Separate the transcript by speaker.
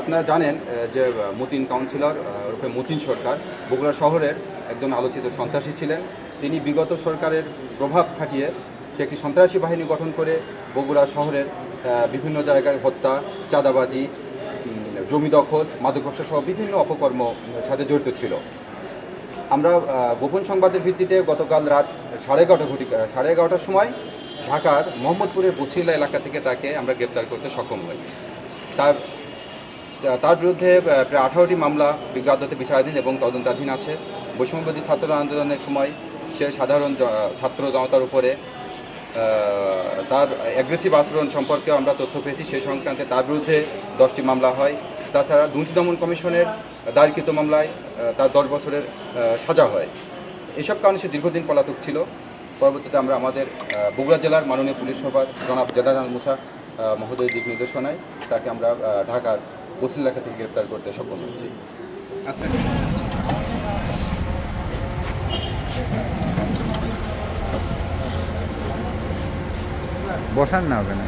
Speaker 1: আপনারা জানেন যে মতিন কাউন্সিলর ওরফে মতিন সরকার বগুড়া শহরের একজন আলোচিত সন্ত্রাসী ছিলেন। তিনি বিগত সরকারের প্রভাব খাটিয়ে সে একটি সন্ত্রাসী বাহিনী গঠন করে বগুড়া শহরের বিভিন্ন জায়গায় হত্যা, চাঁদাবাজি জমি দখল, মাদক ব্যবসা সহ বিভিন্ন অপকর্ম সাথে জড়িত ছিল। আমরা গোপন সংবাদের ভিত্তিতে গতকাল রাত সাড়ে এগারোটা ঘটি সাড়ে এগারোটার সময় ঢাকার মোহাম্মদপুরের বসিলা এলাকা থেকে তাকে আমরা গ্রেপ্তার করতে সক্ষম হই। তার তার বিরুদ্ধে প্রায় আঠারোটি মামলা বিজ্ঞ আদালতে বিচারাধীন এবং তদন্তাধীন আছে। বৈষম্যবাদী ছাত্র আন্দোলনের সময় সে সাধারণ ছাত্র জনতার উপরে তার অ্যাগ্রেসিভ আচরণ সম্পর্কে আমরা তথ্য পেয়েছি। সেই সংক্রান্তে তার বিরুদ্ধে দশটি মামলা হয়। তাছাড়া দুর্নীতি দমন কমিশনের দায়েরকৃত মামলায় তার দশ বছরের সাজা হয়। এসব কারণে সে দীর্ঘদিন পলাতক ছিল। পরবর্তীতে আমরা আমাদের বগুড়া জেলার মাননীয় পুলিশ সভার জনাব জেনারেল মুসা মহোদয় দিক নির্দেশনায় তাকে আমরা ঢাকার বসিল এলাকা থেকে গ্রেপ্তার করতে সফল হয়েছি।
Speaker 2: আচ্ছা।
Speaker 3: বসান না হবে না